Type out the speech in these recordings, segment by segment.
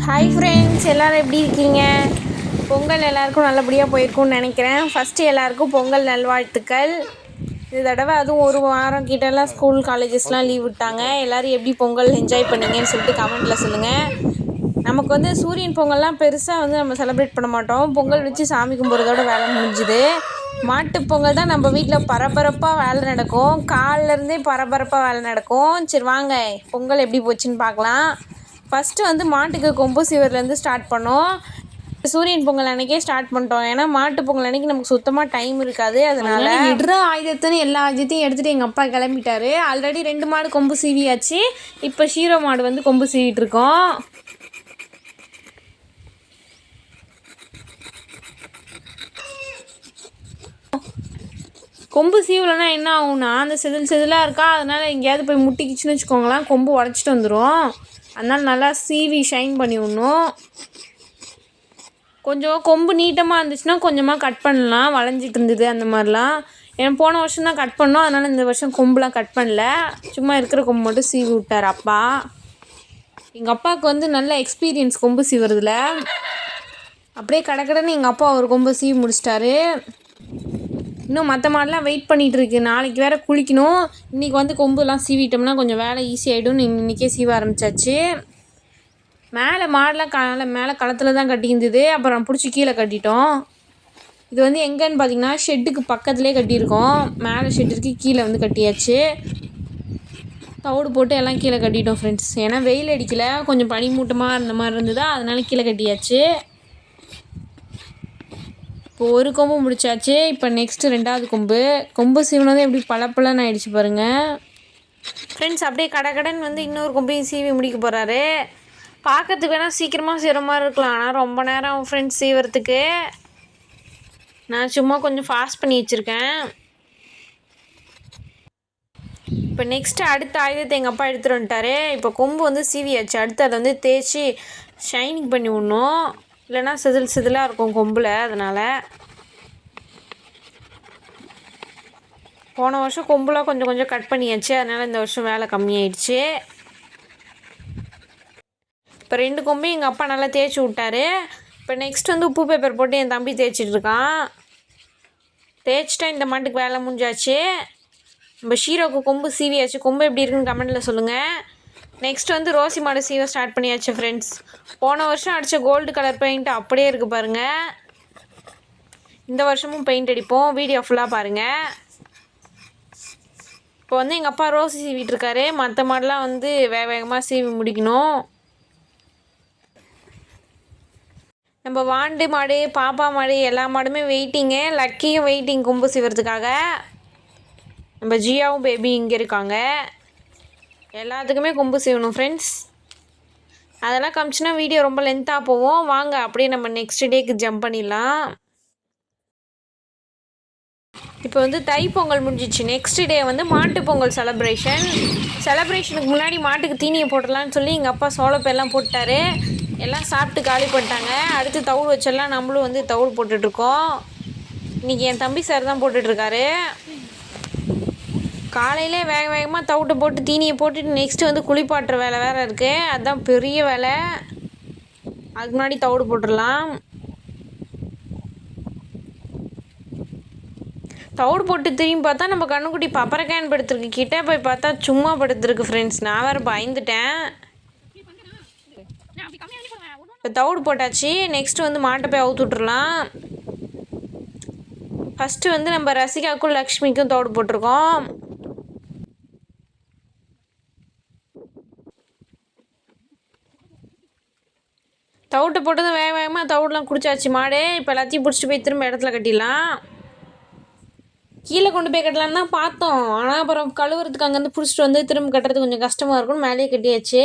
Hi friends எல்லோரும் எப்படி இருக்கீங்க? பொங்கல் எல்லாருக்கும் நல்லபடியாக போயிருக்கும்னு நினைக்கிறேன். ஃபஸ்ட்டு எல்லாருக்கும் பொங்கல் நல்வாழ்த்துக்கள். இந்த தடவை அதுவும் ஒரு வாரம் கிட்டலாம் ஸ்கூல் காலேஜஸ்லாம் லீவ் விட்டாங்க. எல்லோரும் எப்படி பொங்கல் என்ஜாய் பண்ணீங்கன்னு சொல்லிட்டு கமெண்ட்டில் சொல்லுங்கள் நமக்கு வந்து சூரியன் பொங்கல்லாம் பெருசாக வந்து நம்ம செலிப்ரேட் பண்ண மாட்டோம். பொங்கல் வச்சு சாமி கும்பிட்றதோட வேலை முடிஞ்சுது. மாட்டு பொங்கல் தான் நம்ம வீட்டில் பரபரப்பாக வேலை நடக்கும். காலிலேருந்தே பரபரப்பாக வேலை நடக்கும். சரி வாங்க பொங்கல் எப்படி போச்சுன்னு பார்க்கலாம். ஃபஸ்ட்டு வந்து மாட்டுக்கு கொம்பு சீவர்லேருந்து ஸ்டார்ட் பண்ணோம். சூரியன் பொங்கல் அன்னைக்கே ஸ்டார்ட் பண்ணிட்டோம். ஏன்னா மாட்டு பொங்கல் அன்னைக்கு நமக்கு சுத்தமாக டைம் இருக்காது. அதனால விடுற ஆயுதத்துன்னு எல்லா ஆயுதத்தையும் எடுத்துகிட்டு எங்கள் அப்பா கிளம்பிட்டாரு. ஆல்ரெடி ரெண்டு மாடு கொம்பு சீவியாச்சு. இப்போ ஷீரோ மாடு வந்து கொம்பு சீவிட்டு இருக்கோம் கொம்பு சீவலைன்னா என்ன ஆகும்னா அந்த செதில் செதிலாக இருக்கா? அதனால் எங்கேயாவது போய் முட்டிக்கிச்சுன்னு வச்சுக்கோங்களேன். கொம்பு உடச்சிட்டு வந்துடும் அதனால் நல்லா சீவி ஷைன் பண்ணி விடணும். கொஞ்சம் கொம்பு நீட்டமாக இருந்துச்சுன்னா கொஞ்சமாக கட் பண்ணலாம். வளைஞ்சிட்டு இருந்தது அந்த மாதிரிலாம். ஏன்னா போன வருஷம் தான் கட் பண்ணோம். அதனால் இந்த வருஷம் கொம்புலாம் கட் பண்ணல. சும்மா இருக்கிற கொம்பு மட்டும் சீவி விட்டார் அப்பா. எங்கள் அப்பாவுக்கு வந்து நல்ல எக்ஸ்பீரியன்ஸ் கொம்பு சீவுறதுல. அப்படியே கடக்கடன்னு எங்கள் அப்பா ஒரு கொம்பு சீவி முடிச்சிட்டாரு. இன்னும் மற்ற மாடெலாம் வெயிட் பண்ணிகிட்டு இருக்கு நாளைக்கு வேறு குளிக்கணும். இன்றைக்கி வந்து கொம்புலாம் சீவிட்டோம்னா கொஞ்சம் வேலை ஈஸி ஆகிடும்னு இன்றைக்கே சீவ ஆரம்பிச்சாச்சு. மேலே மாடெலாம் கால மேலே களத்தில் தான் கட்டியிருந்தது. அப்புறம் பிடிச்சி கீழே கட்டிட்டோம். இது வந்து எங்கேன்னு பார்த்தீங்கன்னா ஷெட்டுக்கு பக்கத்துலேயே கட்டியிருக்கோம். மேலே ஷெட்டுக்கு கீழே வந்து கட்டியாச்சு. தவிடு போட்டு எல்லாம் கீழே கட்டிட்டோம் ஃப்ரெண்ட்ஸ் ஏன்னா வெயில் அடிக்கல. கொஞ்சம் பனிமூட்டமாக இருந்த மாதிரி இருந்ததா அதனால கீழே கட்டியாச்சு. இப்போ ஒரு கொம்பு முடிச்சாச்சு இப்போ நெக்ஸ்ட்டு ரெண்டாவது கொம்பு. கொம்பு சீவினதும் எப்படி பளபளன்னு ஆயிடுச்சு பாருங்கள் ஃப்ரெண்ட்ஸ் அப்படியே கடகடன் வந்து இன்னொரு கொம்பையும் சீவி முடிக்க போகிறாரு பார்க்கறதுக்கு வேணால் சீக்கிரமாக செய்கிற மாதிரி இருக்கலாம். ஆனால் ரொம்ப நேரம் ஃப்ரெண்ட்ஸ் சீவறதுக்கு. நான் சும்மா கொஞ்சம் ஃபாஸ்ட் பண்ணி வச்சுருக்கேன். இப்போ நெக்ஸ்ட்டு அடுத்த ஆயுதத்தை எங்கள் அப்பா எடுத்துகிட்டு வந்துட்டாரு. இப்போ கொம்பு வந்து சீவியாச்சு. அடுத்து அதை வந்து தேய்ச்சி ஷைனிங் பண்ணி விட்ணும். இல்லைன்னா சிதில் சிதிலாக இருக்கும் கொம்பில் அதனால். போன வருஷம் கொம்புலாம் கொஞ்சம் கொஞ்சம் கட் பண்ணியாச்சு அதனால் இந்த வருஷம் வேலை கம்மியாயிடுச்சு. இப்போ ரெண்டு கொம்பையும் எங்கள் அப்பா நல்லா தேய்ச்சி விட்டாரு. இப்போ நெக்ஸ்ட் வந்து உப்பு பேப்பர் போட்டு என் தம்பி தேய்ச்சிட்டு இருக்கான். தேய்ச்சிட்டா இந்த மாட்டுக்கு வேலை முடிஞ்சாச்சு. நம்ம ஷீரோக்கு கொம்பு சீவியாச்சு. கொம்பு எப்படி இருக்குன்னு கமெண்ட்டில் சொல்லுங்கள் நெக்ஸ்ட் வந்து ரோசி மாடு சீவ ஸ்டார்ட் பண்ணியாச்சு ஃப்ரெண்ட்ஸ் போன வருஷம் அடித்த கோல்டு கலர் பெயிண்ட் அப்படியே இருக்குது பாருங்கள் இந்த வருஷமும் பெயிண்ட் அடிப்போம். வீடியோ ஃபுல்லாக பாருங்கள் இப்போ வந்து எங்கள் அப்பா ரோசி சீவிட்டு இருக்காரு. மற்ற மாடெலாம் வந்து வேக வேகமாக சீவி முடிக்கணும். நம்ம வாண்டு மாடு பாப்பா மாடு எல்லா மாடுமே வெயிட்டிங்கு லக்கியும் வெயிட்டிங் கொம்பு சீவறதுக்காக. நம்ம ஜியாவும் பேபி இங்கே இருக்காங்க. எல்லாத்துக்குமே கொம்பு சீவணும் ஃப்ரெண்ட்ஸ் அதெல்லாம் காமிச்சுன்னா வீடியோ ரொம்ப லென்த்தாக போவோம் வாங்க அப்படியே நம்ம நெக்ஸ்ட் டேக்கு ஜம்ப் பண்ணிடலாம். இப்போ வந்து தைப்பொங்கல் முடிஞ்சிச்சு. நெக்ஸ்ட் டே வந்து மாட்டு பொங்கல் செலப்ரேஷன் செலப்ரேஷனுக்கு முன்னாடி மாட்டுக்கு தீனியை போட்டலான்னு சொல்லி எங்கள் அப்பா சோளப்பெல்லாம் போட்டார். எல்லாம் சாப்பிட்டு காலி பண்ணிட்டாங்க. அடுத்து தவுள் வச்செல்லாம் நம்மளும் வந்து தவுள் போட்டுட்ருக்கோம் இன்றைக்கி என் தம்பி சார் தான் போட்டுட்ருக்காரு காலையிலே வேக வேகமாக தவிட்டு போட்டு தீனியை போட்டுட்டு நெக்ஸ்ட்டு வந்து குளிப்பாட்டுற வேலை வேறு இருக்குது அதுதான் பெரிய வேலை. அதுக்கு முன்னாடி தவிடு போட்டுடலாம். தவிடு போட்டு திரும்பி பார்த்தா நம்ம கண்ணுக்குட்டி பப்பரக்காயன் படுத்துருக்கு. கிட்டே போய் பார்த்தா சும்மா படுத்துருக்கு ஃப்ரெண்ட்ஸ் நான் வேறு பயந்துட்டேன். இப்போ தவிடு போட்டாச்சு. நெக்ஸ்ட்டு வந்து மாட்டை போய் அவுத்து விட்றலாம் ஃபஸ்ட்டு வந்து நம்ம ரசிகாவுக்கும் லக்ஷ்மிக்கும் தவிடு போட்டிருக்கோம். தவிட்டு போட்டதும் வேக வேகமாக தவிடெலாம் குடிச்சாச்சு. மாடு இப்போ எல்லாத்தையும் பிடிச்சிட்டு போய் திரும்ப இடத்துல கட்டிடலாம். கீழே கொண்டு போய் கட்டலான்னு தான் பார்த்தோம். ஆனால் அப்புறம் கழுவுறதுக்கு அங்கேருந்து பிடிச்சிட்டு வந்து திரும்ப கட்டுறது கொஞ்சம் கஷ்டமாக இருக்கும்னு மேலேயே கட்டியாச்சு.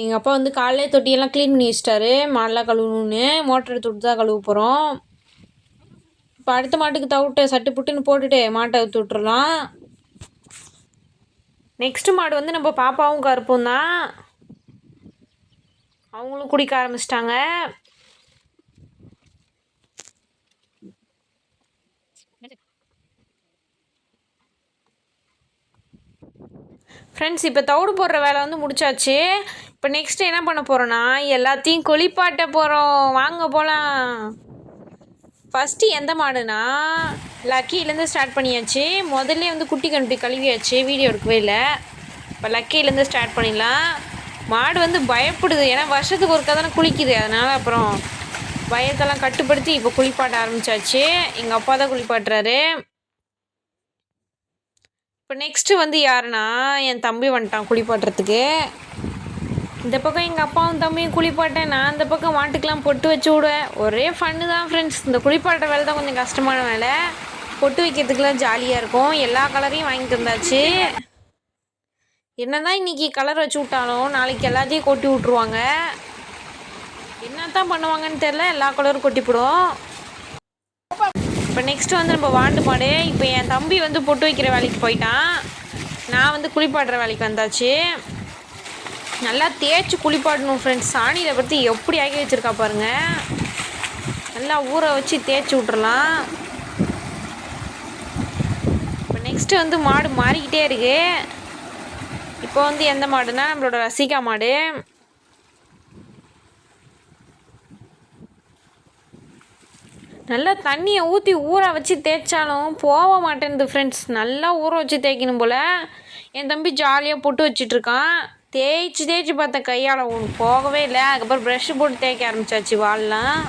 எங்கள் அப்பா வந்து காலையிலே தொட்டியெல்லாம் க்ளீன் பண்ணி வச்சிட்டாரு. மாடெலாம் கழுவணுன்னு மோட்டர் எடுத்து விட்டு தான் கழுவ போகிறோம் இப்போ அடுத்த மாட்டுக்கு தவிட்டு சட்டு புட்டுன்னு போட்டுட்டு மாட்டை ஊற்றி விட்டுறலாம். நெக்ஸ்ட்டு மாடு வந்து நம்ம பாப்பாவும் கருப்பும் தான். அவங்களும் குடிக்க ஆரம்பிச்சிட்டாங்க. ஃப்ரெண்ட்ஸ் இப்போ தவிடு போடுற வேலை வந்து முடிச்சாச்சு. இப்போ நெக்ஸ்ட் என்ன பண்ண போகிறோன்னா எல்லாத்தையும் குளிப்பாட்ட போகிறோம் வாங்க போகலாம் ஃபஸ்ட்டு எந்த மாடுனா லக்கிலேருந்து ஸ்டார்ட் பண்ணியாச்சு. முதல்ல வந்து குட்டி கண்டு கழுவியாச்சு. வீடியோ எடுக்கவே இல்லை. இப்போ லக்கிலேருந்து ஸ்டார்ட் பண்ணிடலாம். மாடு வந்து பயப்படுது. ஏன்னா வருஷத்துக்கு ஒருக்கா தானே குளிக்குது. அதனால் அப்புறம் பயத்தெல்லாம் கட்டுப்படுத்தி இப்போ குளிப்பாட்ட ஆரம்பித்தாச்சு எங்கள் அப்பா தான் குளிப்பாட்டுறாரு. இப்போ நெக்ஸ்ட்டு வந்து யாருன்னா என் தம்பி வந்துட்டான் குளிப்பாட்டுறதுக்கு. இந்த பக்கம் எங்கள் அப்பாவும் தம்பியும் குளிப்பாட்டேன் நான் இந்த பக்கம் மாட்டுக்கெலாம் பொட்டு வச்சு விடுவேன். ஒரே ஃபன்னு தான் ஃப்ரெண்ட்ஸ் இந்த குளிப்பாட்ட வேலை தான் கொஞ்சம் கஷ்டமான வேலை. பொட்டு வைக்கிறதுக்குலாம் ஜாலியாக இருக்கும். எல்லா கலரையும் வாங்கி தந்தாச்சு என்னதான் இன்னைக்கு கலர் வச்சு விட்டாலும் நாளைக்கு எல்லாத்தையும் கொட்டி விட்ருவாங்க என்ன தான் பண்ணுவாங்கன்னு தெரில எல்லா கலரும் கொட்டிப்பிடும் இப்போ நெக்ஸ்ட் வந்து நம்ம வாண்டு மாடு இப்போ என் தம்பி வந்து பொட்டு வைக்கிற வேலைக்கு போயிட்டான். நான் வந்து குளிப்பாடுற வேலைக்கு வந்தாச்சு. நல்லா தேய்ச்சி குளிப்பாடணும் ஃப்ரெண்ட்ஸ் சாணியில் பற்றி எப்படி ஆகி வச்சுருக்கா பாருங்கள் நல்லா ஊற வச்சு தேய்ச்சி விட்றலாம் இப்போ நெக்ஸ்ட்டு வந்து மாடு மாறிக்கிட்டே இருக்குது இப்போ வந்து எந்த மாடுனா நம்மளோட ரசிகா மாடு. நல்லா தண்ணியை ஊற்றி ஊற வச்சு தேய்ச்சாலும் போக மாட்டேன்து ஃப்ரெண்ட்ஸ் நல்லா ஊற வச்சு தேய்க்கணும் போல். என் தம்பி ஜாலியாக போட்டு வச்சிட்ருக்கான் தேய்ச்சி தேய்ச்சி பார்த்த கையால் ஒன்று போகவே இல்லை. அதுக்கப்புறம் ப்ரஷ்ஷு போட்டு தேய்க்க ஆரம்பிச்சாச்சு வால்லாம்.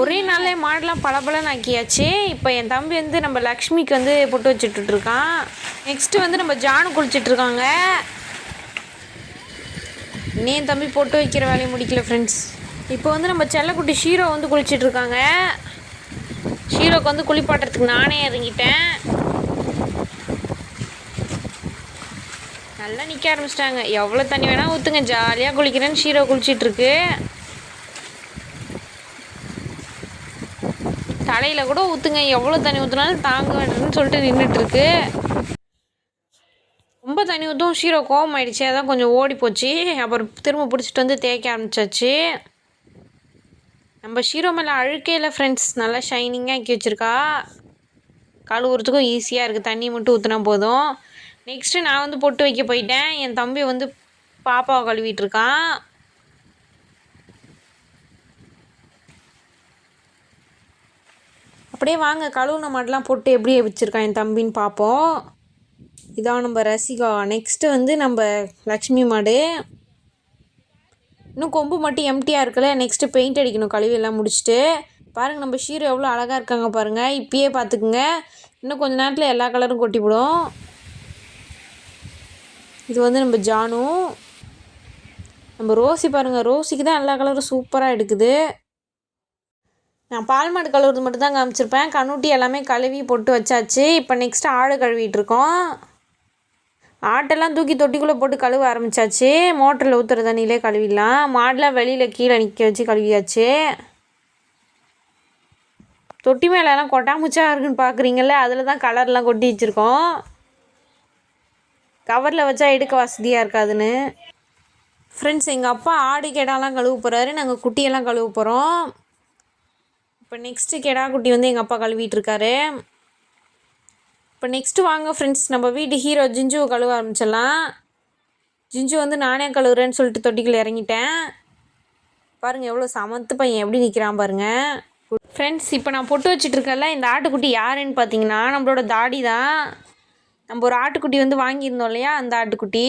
ஒரே நாளே மாடெலாம் பளபளன்னு ஆக்கியாச்சு இப்போ என் தம்பி வந்து நம்ம லக்ஷ்மிக்கு வந்து பொட்டு வச்சுட்டு இருக்கான் நெக்ஸ்ட்டு வந்து நம்ம ஜானு குளிச்சிட்ருக்காங்க நீ என் தம்பி பொட்டு வைக்கிற வேலையை முடிக்கல ஃப்ரெண்ட்ஸ் இப்போ வந்து நம்ம செல்லக்குட்டி ஷீரோ வந்து குளிச்சிட்டு இருக்காங்க ஷீரோக்கு வந்து குளிப்பாட்டுறதுக்கு நானே இறங்கிட்டேன். நல்லா நிற்க ஆரம்பிச்சிட்டாங்க. எவ்வளோ தண்ணி வேணால் ஊற்றுங்க ஜாலியாக குளிக்கிறேன்னு ஷீரோ குளிச்சிட்ருக்கு தலையில் கூட ஊற்றுங்க எவ்வளோ தண்ணி ஊற்றினாலும் தாங்க வேண்டும்னு சொல்லிட்டு நின்றுட்டுருக்கு ரொம்ப தண்ணி ஊற்றும் ஷீரோ கோவம் ஆயிடுச்சு அதான் கொஞ்சம் ஓடி போச்சு. அப்புறம் திரும்ப பிடிச்சிட்டு வந்து தேய்க்க ஆரம்பிச்சாச்சு. நம்ம ஷீரோ மேலே அழுக்கே இல்லை ஃப்ரெண்ட்ஸ் நல்லா ஷைனிங்காக ஆக்கி வச்சுருக்கா. கழுவுறதுக்கும் ஈஸியாக இருக்குது தண்ணி மட்டும் ஊற்றினா போதும். நெக்ஸ்ட்டு நான் வந்து பொட்டு வைக்க போயிட்டேன். என் தம்பி வந்து பாப்பாவை கழுவிட்டுருக்கான் அப்படியே வாங்க கழுவுன மாடெலாம் போட்டு எப்படி வச்சுருக்கான் என் தம்பின்னு பார்ப்போம் இதான் நம்ம ரசிகா. நெக்ஸ்ட்டு வந்து நம்ம லக்ஷ்மி மாடு. இன்னும் கொம்பு மட்டும் எம்டியாக இருக்குல்ல நெக்ஸ்ட்டு பெயிண்ட் அடிக்கணும் கழுவி எல்லாம் முடிச்சுட்டு. பாருங்கள் நம்ம ஷீரோ எவ்வளோ அழகாக இருக்காங்க பாருங்கள் இப்பயே பார்த்துக்குங்க. இன்னும் கொஞ்ச நேரத்தில் எல்லா கலரும் கொட்டிவிடும். இது வந்து நம்ம ஜானு. நம்ம ரோசி பாருங்கள் ரோசிக்கு தான் எல்லா கலரும் சூப்பராக எடுக்குது. நான் பால் மாடு கழுவுறது மட்டும் தான் காமிச்சிருப்பேன். கண்ணுட்டி எல்லாமே கழுவி போட்டு வச்சாச்சு. இப்போ நெக்ஸ்ட்டு ஆடு கழுவிட்டுருக்கோம். ஆட்டெல்லாம் தூக்கி தொட்டிக்குள்ளே போட்டு கழுவ ஆரம்பிச்சாச்சு. மோட்டரில் ஊற்றுற தண்ணியிலே கழுவிடலாம். மாடெலாம் வெளியில் கீழே நிற்க வச்சு கழுவியாச்சு. தொட்டி மேலெல்லாம் கொட்டாமுச்சா இருக்குன்னு பார்க்குறீங்கல்ல அதில் தான் கலர்லாம் கொட்டி வச்சுருக்கோம். கவரில் வச்சா எடுக்க வசதியாக இருக்காதுன்னு. ஃப்ரெண்ட்ஸ் எங்கள் அப்பா ஆடு கேடாலாம் கழுவ போகிறாரு நாங்கள் குட்டியெல்லாம் கழுவ போகிறோம் இப்போ நெக்ஸ்ட்டு கெடா குட்டி வந்து எங்கள் அப்பா கழுவிட்டு இருக்காரு இப்போ நெக்ஸ்ட்டு வாங்க ஃப்ரெண்ட்ஸ் நம்ம வீட்டு ஹீரோ ஜிஞ்சுவை கழுவ ஆரம்பிச்சிடலாம். ஜிஞ்சு வந்து நானே கழுவுறேன்னு சொல்லிட்டு தொட்டிக்குள்ளே இறங்கிட்டேன். பாருங்கள் எவ்வளோ சமத்து பையன் எப்படி நிற்கிறான் பாருங்கள் ஃப்ரெண்ட்ஸ் இப்போ நான் பொட்டு வச்சுட்ருக்கல இந்த ஆட்டுக்குட்டி யாருன்னு பார்த்தீங்கன்னா நம்மளோட தாடி தான். நம்ம ஒரு ஆட்டுக்குட்டி வந்து வாங்கியிருந்தோம் இல்லையா அந்த ஆட்டுக்குட்டி.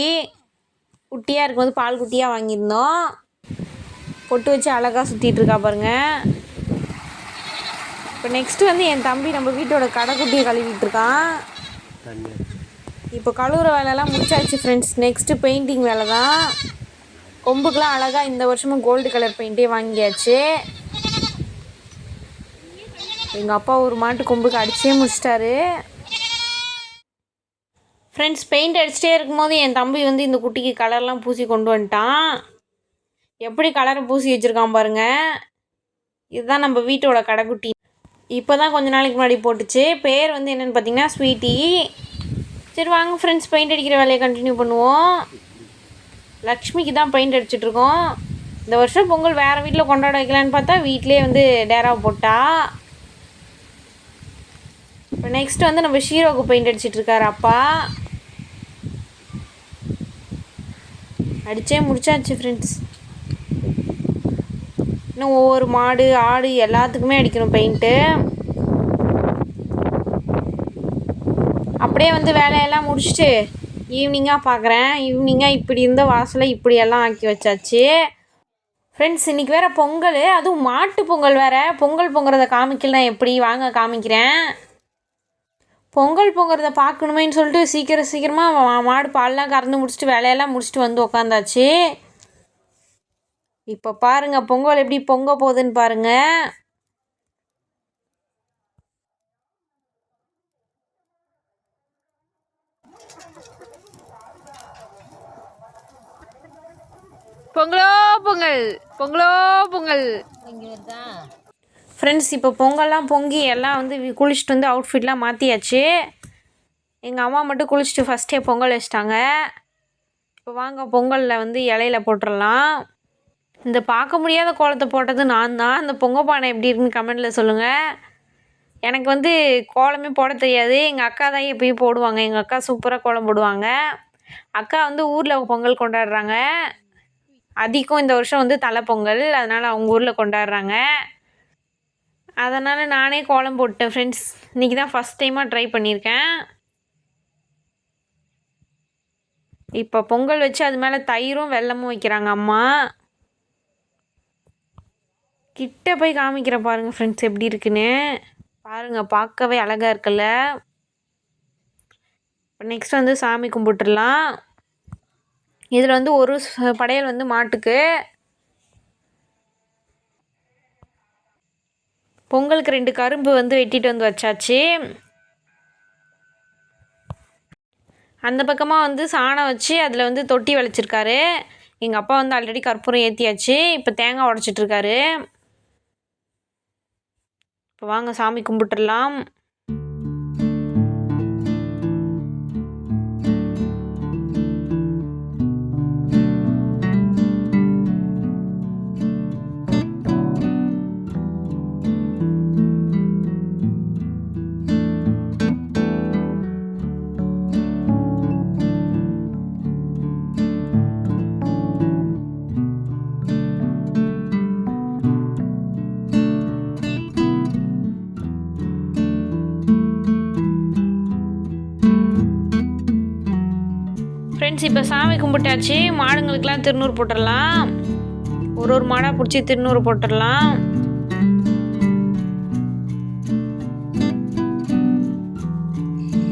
குட்டியாக இருக்கும்போது பால் குட்டியாக வாங்கியிருந்தோம். பொட்டு வச்சு அழகாக சுற்றிட்டுருக்கா பாருங்கள் இப்போ நெக்ஸ்ட்டு வந்து என் தம்பி நம்ம வீட்டோட கடைக்குட்டியை கழுவிட்டு இருக்கான் இப்போ கழுவுற வேலையெல்லாம் முடிச்சாச்சு ஃப்ரெண்ட்ஸ் நெக்ஸ்ட்டு பெயிண்டிங் வேலை தான் கொம்புக்கெலாம் அழகாக இந்த வருஷமும் கோல்டு கலர் பெயிண்டே வாங்கியாச்சு. எங்கள் அப்பா ஒரு மாட்டு கொம்புக்கு அடிச்சே முடிச்சிட்டாரு. ஃப்ரெண்ட்ஸ் பெயிண்ட் அடிச்சிட்டே இருக்கும்போது என் தம்பி வந்து இந்த குட்டிக்கு கலர்லாம் பூசி கொண்டு வந்துட்டான். எப்படி கலரை பூசி வச்சுருக்கான் பாருங்க. இதுதான் நம்ம வீட்டோட கடைக்குட்டி. இப்போ தான் கொஞ்ச நாளைக்கு முன்னாடி போட்டுச்சு. பேர் வந்து என்னென்னு பார்த்தீங்கன்னா ஸ்வீட்டி. சரி வாங்க ஃப்ரெண்ட்ஸ் பெயிண்ட் அடிக்கிற வேலையை கண்டினியூ பண்ணுவோம். லக்ஷ்மிக்கு தான் பெயிண்ட் அடிச்சிட்ருக்கோம் இந்த வருஷம் பொங்கல் வேறு வீட்டில் கொண்டாட வைக்கலான்னு பார்த்தா வீட்டிலே வந்து டேராவை போட்டா. இப்போ நெக்ஸ்ட் வந்து நம்ம ஷீரோவுக்கு பெயிண்ட் அடிச்சிட்ருக்காரு அப்பா. அடித்தே முடிச்சாச்சு ஃப்ரெண்ட்ஸ் இன்னும் ஒவ்வொரு மாடு ஆடு எல்லாத்துக்குமே அடிக்கணும் பெயிண்ட்டு அப்படியே வந்து வேலையெல்லாம் முடிச்சுட்டு ஈவினிங்காக பார்க்குறேன் ஈவினிங்காக இப்படி இருந்த வாசலை இப்படியெல்லாம் ஆக்கி வச்சாச்சு. ஃப்ரெண்ட்ஸ் இன்றைக்கி வேறு பொங்கல். அதுவும் மாட்டு பொங்கல் வேறு. பொங்கல் பொங்குறத காமிக்கலாம் எப்படி? வாங்க காமிக்கிறேன். பொங்கல் பொங்குறத பார்க்கணுமேன்னு சொல்லிட்டு சீக்கிரம் சீக்கிரமாக மாடு பால்லாம் கறந்து முடிச்சுட்டு வேலையெல்லாம் முடிச்சுட்டு வந்து உக்காந்தாச்சு. இப்போ பாருங்கள் பொங்கல் எப்படி பொங்க போகுதுன்னு பாருங்கள் பொங்கலோ பொங்கல் பொங்கலோ பொங்கல். ஃப்ரெண்ட்ஸ் இப்போ பொங்கல்லாம் பொங்கி எல்லாம் வந்து குளிச்சுட்டு வந்து அவுட்ஃபிட்லாம் மாற்றியாச்சு எங்கள் அம்மா மட்டும் குளிச்சுட்டு ஃபஸ்ட்டே பொங்கல் வச்சிட்டாங்க. இப்போ வாங்க பொங்கலில் வந்து இலையில போட்டுடலாம் இந்த பார்க்க முடியாத கோலத்தை போட்டது நான் தான். அந்த பொங்க பானை எப்படி இருக்குன்னு கமெண்டில் சொல்லுங்கள் எனக்கு வந்து கோலமே போட தெரியாது. எங்கள் அக்கா தான் எப்பயும் போடுவாங்க. எங்கள் அக்கா சூப்பராக கோலம் போடுவாங்க. அக்கா வந்து ஊரில் பொங்கல் கொண்டாடுறாங்க. அதிகம் இந்த வருஷம் வந்து தலை பொங்கல். அதனால் அவங்க ஊரில் கொண்டாடுறாங்க. அதனால் நானே கோலம் போட்டேன் ஃப்ரெண்ட்ஸ் இன்றைக்கி தான் ஃபஸ்ட் டைமாக ட்ரை பண்ணியிருக்கேன். இப்போ பொங்கல் வச்சு அது மேலே தயிரும் வெல்லமும் வைக்கிறாங்க அம்மா. கிட்ட போய் காமிக்கிறேன் பாருங்கள் ஃப்ரெண்ட்ஸ் எப்படி இருக்குன்னு. பாருங்கள் பார்க்கவே அழகாக இருக்குல்ல. இப்போ நெக்ஸ்ட் வந்து சாமி கும்பிட்டுடலாம். இதில் வந்து ஒரு படையல் வந்து மாட்டுக்கு. பொங்கலுக்கு ரெண்டு கரும்பு வந்து வெட்டிட்டு வந்து வச்சாச்சு. அந்த பக்கமாக வந்து சாணம் வச்சு அதில் வந்து தொட்டி வளைச்சிருக்காரு. எங்கள் அப்பா வந்து ஆல்ரெடி கற்பூரம் ஏற்றியாச்சு இப்போ தேங்காய் உடச்சிட்ருக்காரு இப்போ வாங்க சாமி கும்பிட்டுடலாம். ஃப்ரெண்ட்ஸ் இப்போ சாமி கும்பிட்டாச்சு. மாடுங்களுக்கெல்லாம் திருநூறு போட்டுடலாம். ஒரு ஒரு மாடாக பிடிச்சி திருநூறு போட்டுடலாம்.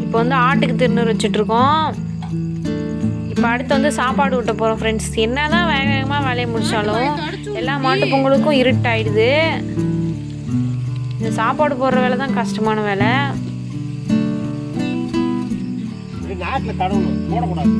இப்போ வந்து ஆட்டுக்கு திருநூறு வச்சிட்ருக்கோம் இப்போ அடுத்து வந்து சாப்பாடு ஊட்ட போகிறோம் ஃப்ரெண்ட்ஸ் என்ன தான் வேக வேகமாக வேலையை முடித்தாலும் எல்லா மாட்டு பொங்கலுக்கும் இருட்டாயிடுது. இந்த சாப்பாடு போடுற வேலை தான் கஷ்டமான வேலை. நாட்டில் தடவணும். போடக்கூடாது.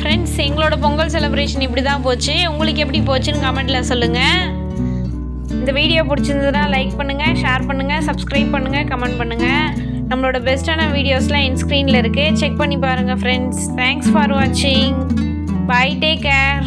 ஃப்ரெண்ட்ஸ் எங்களோட பொங்கல் செலிப்ரேஷன் இப்படி தான் போச்சு. உங்களுக்கு எப்படி போச்சுன்னு கமெண்ட்டில் சொல்லுங்கள் இந்த வீடியோ பிடிச்சிருந்ததுன்னா லைக் பண்ணுங்கள் ஷேர் பண்ணுங்கள் சப்ஸ்கிரைப் பண்ணுங்கள் கமெண்ட் பண்ணுங்கள் நம்மளோட பெஸ்ட்டான வீடியோஸ்லாம் என் ஸ்க்ரீனில் இருக்குது செக் பண்ணி பாருங்கள் ஃப்ரெண்ட்ஸ் தேங்க்ஸ் ஃபார் வாட்சிங் பை டேக் கேர்